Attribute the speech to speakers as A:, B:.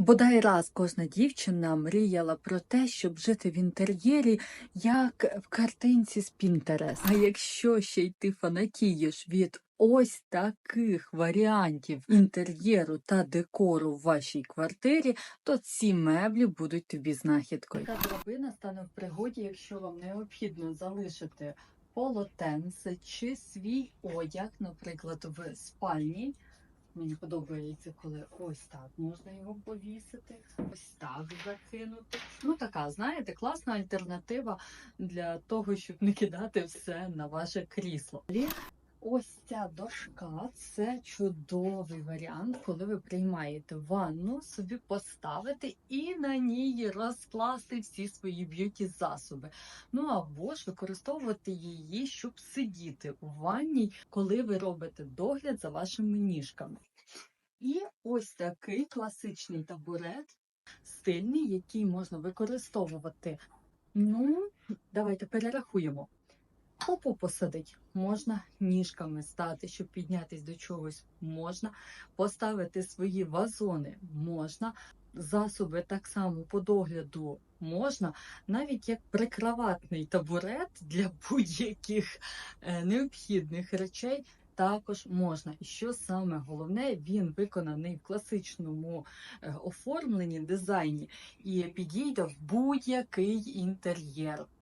A: Бодай раз кожна дівчина мріяла про те, щоб жити в інтер'єрі, як в картинці з Pinterest. А якщо ще й ти фанатієш від ось таких варіантів інтер'єру та декору в вашій квартирі, то ці меблі будуть тобі знахідкою. Така драбина стане в пригоді, якщо вам необхідно залишити полотенце чи свій одяг, наприклад, в спальні. Мені подобається, коли ось так можна його повісити, ось так закинути. Ну, така, знаєте, класна альтернатива для того, щоб не кидати все на ваше крісло. Ось ця дошка це чудовий варіант, коли ви приймаєте ванну, собі поставити і на ній розкласти всі свої б'юті засоби. Ну або ж використовувати її, щоб сидіти у ванні, коли ви робите догляд за вашими ніжками. І ось такий класичний табурет, стильний, який можна використовувати. Ну, давайте перерахуємо. Попу посадить, можна ніжками стати, щоб піднятись до чогось, можна поставити свої вазони, можна засоби так само по догляду можна, навіть як прикроватний табурет для будь-яких е, необхідних речей. Також можна. І що саме головне, він виконаний в класичному е, оформленні, дизайні і підійде в будь-який інтер'єр.